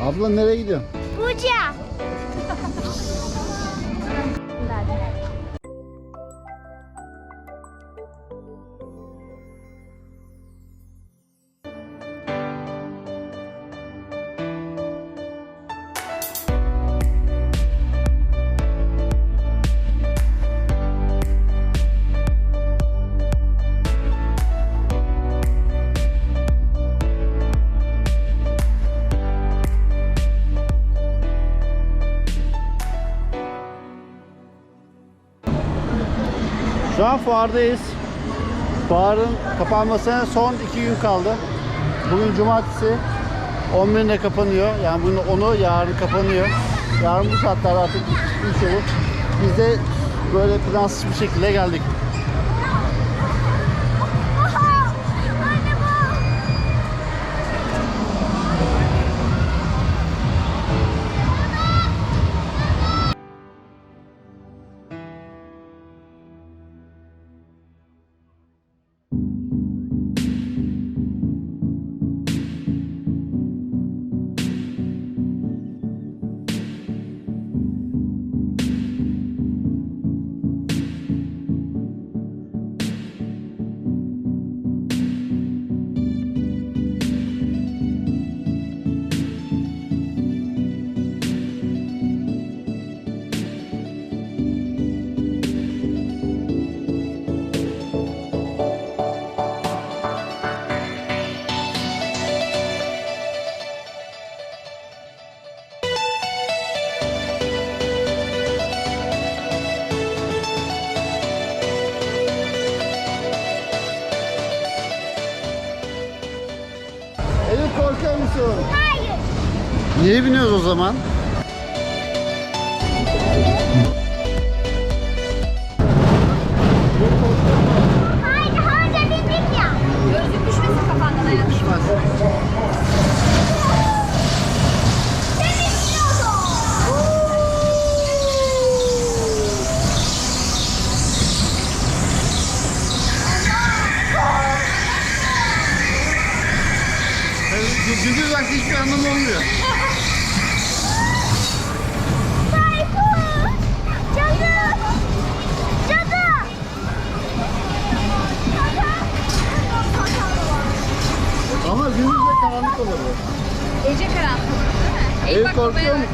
Abla nereye gidiyorsun? Fuardayız. Fuarın kapanmasına son iki gün kaldı. Bugün cumartesi 11'inde kapanıyor. Yani bugün onu yarın kapanıyor. Yarın bu saatlerde artık iş olur. Biz de böyle plansız bir şekilde geldik. Musun? Hayır. Niye biniyoruz o zaman?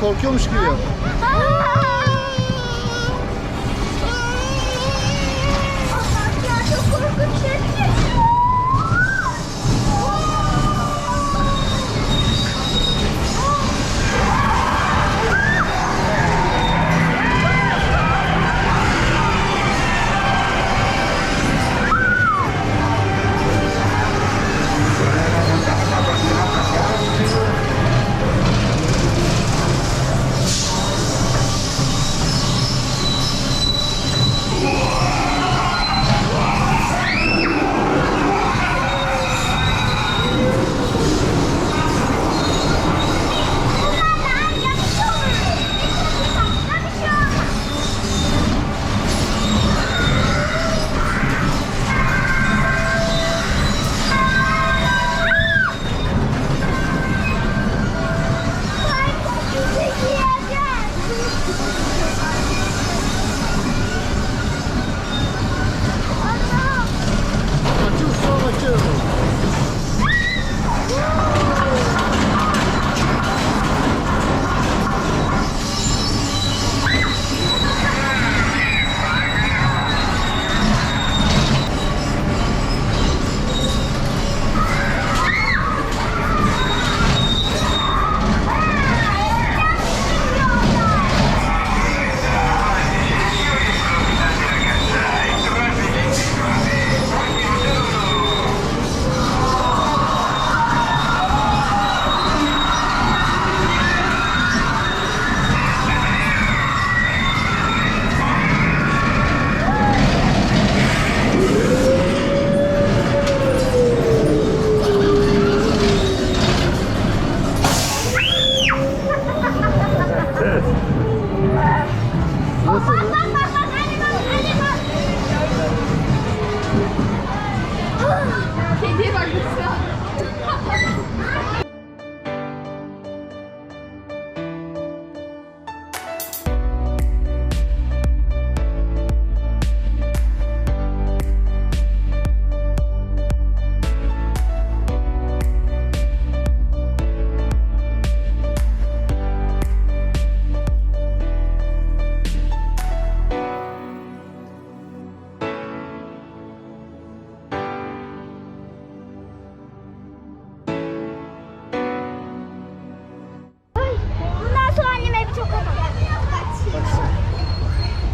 Korkuyormuş gibi. yok.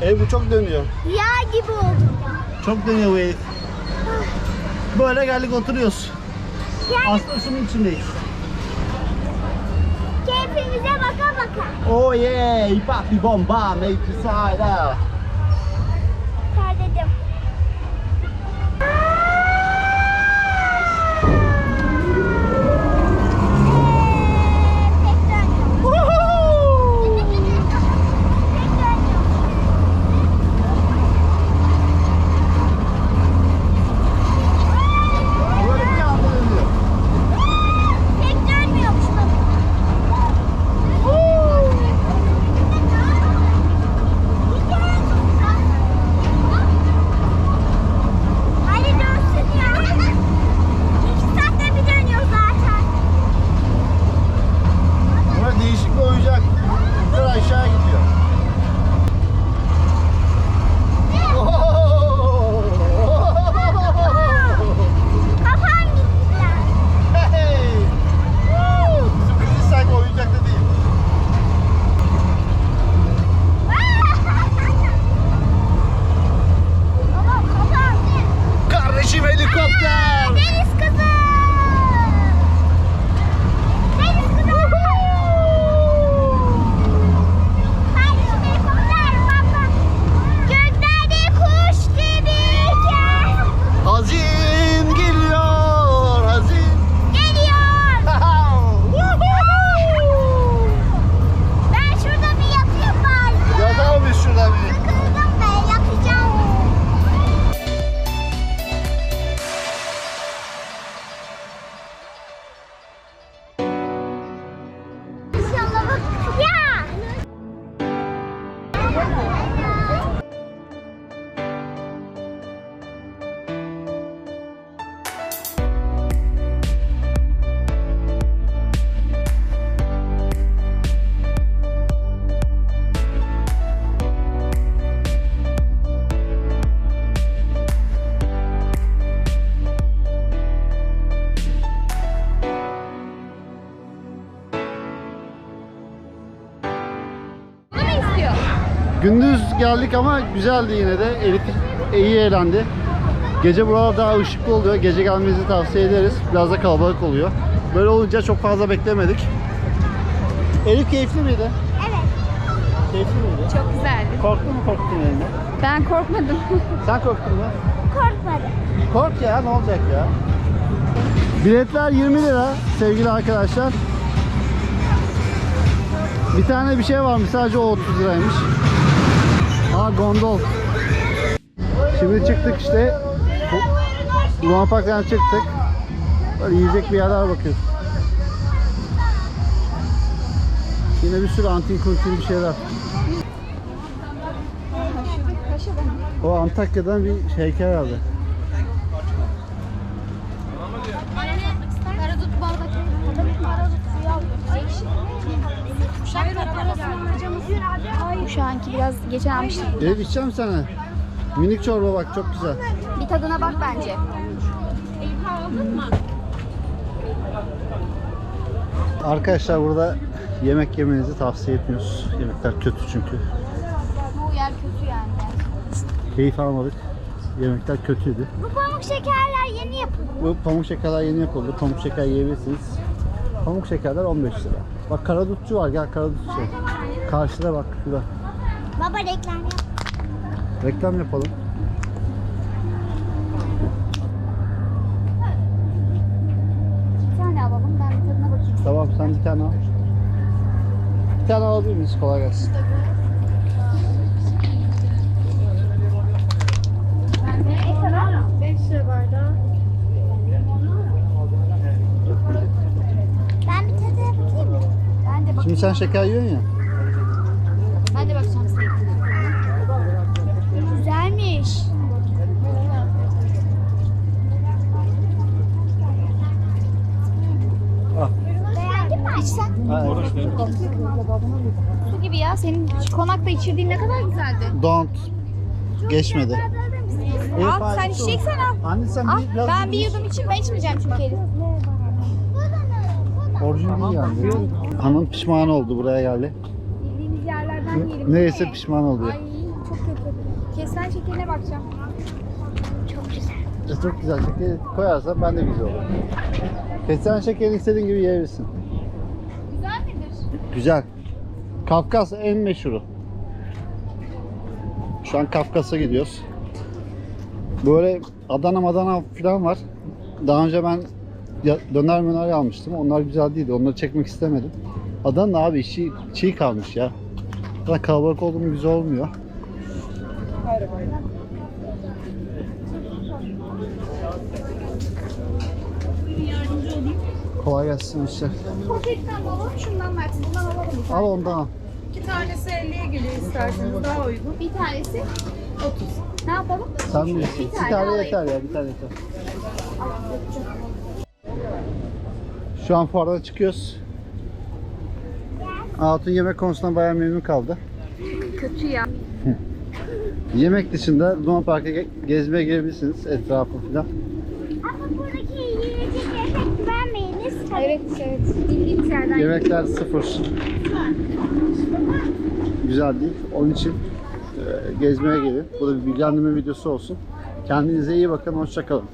Elif bu çok dönüyor. Yağ gibi oldum. Çok dönüyor bu Elif. Böyle geldik oturuyoruz. Yani Aslında şunun içindeyiz. keyfimize baka baka. Oh yeah, papi bomba, make side Terledim. Gündüz geldik ama güzeldi yine de. Elif iyi eğlendi. Gece buralar daha ışıklı oluyor. Gece gelmenizi tavsiye ederiz. Biraz da kalabalık oluyor. Böyle olunca çok fazla beklemedik. Elif keyifli miydi? Evet. Keyifli miydi? Çok güzeldi. Korktun mu korktun elinde? Ben korkmadım. Sen korktun mu? Korkmadım. Kork ya ne olacak ya? Biletler 20 lira sevgili arkadaşlar. Bir tane bir şey varmış sadece o 30 liraymış. Aa gondol. Şimdi çıktık işte. Luna Park'tan çıktık. Böyle yiyecek bir yerler bakıyoruz. Yine bir sürü antin kuntin bir şeyler. O Antakya'dan bir heykel aldı. Karadut bardak. Karadut suyu alıyor. Uşak Şu anki biraz geçen almıştım. Elif içeceğim sana. Minik çorba bak çok güzel. Bir tadına bak bence. Arkadaşlar burada yemek yemenizi tavsiye etmiyoruz. Yemekler kötü çünkü. Bu yer kötü yani. Keyif almadık. Yemekler kötüydü. Bu pamuk şekerler yeni yapıldı. Bu pamuk şekerler yeni yapıldı. Pamuk şeker yiyebilirsiniz. Pamuk şekerler 15 lira. Bak karadutçu var gel karadutçu. Karşıda bak şurada. Baba reklam yap. Reklam yapalım. Bir tane alalım. Ben bir tadına bakayım. Tamam sen bir tane al. Bir tane alabilir miyiz? Kolay gelsin. Ben bir tadına bakayım mı? Ben de bak. Şimdi sen şeker yiyorsun ya. Ben de bakacağım sevgilim. Güzelmiş. Al. Beğendin mi? Ha, Su gibi ya. Senin konakta içirdiğin ne kadar güzeldi. Don't. Geçmedi. Al sen içeceksen al. Anne sen Al. bir, biraz Ben bir yudum içeyim. Ben içmeyeceğim çünkü Elif. Orijinal geldi. Hanım pişman oldu buraya geldi. Bildiğimiz yerlerden yiyelim. Neyse pişman oldu. Ay çok kötü. Fesleğen şekerine bakacağım. Çok güzel. E, Çok güzel şekeri koyarsan ben de güzel olur. Fesleğen şekerini istediğin gibi yiyebilirsin. Güzel midir? Güzel. Kafkas en meşhuru. Şu an Kafkas'a gidiyoruz. Böyle Adana Madana falan var. Daha önce ben döner möner almıştım. Onlar güzel değildi. Onları çekmek istemedim. Adana abi çiğ, çiğ kalmış ya. Daha kalabalık oldu mu güzel olmuyor. Kolay gelsin işler. Poşetten mi alalım? Şundan versin. Bundan alalım Al ondan al. İki tanesi 50'ye geliyor isterseniz daha uygun. Bir tanesi 30. Ne yapalım? Sen bilirsin. Bir Bir tane tane yeter ya. Bir tane yeter. Şu an fuardan çıkıyoruz. Hatun yemek konusunda bayağı memnun kaldı. Kötü ya. Yemek dışında Luna Park'a ge- gezmeye gelebilirsiniz etrafı falan. Ama buradaki yiyecek efekt vermeyiniz. Evet evet. Yemekler sıfır. Güzel değil. Onun için e, gezmeye gelin. Bu da bir bilgilendirme videosu olsun. Kendinize iyi bakın. Hoşçakalın.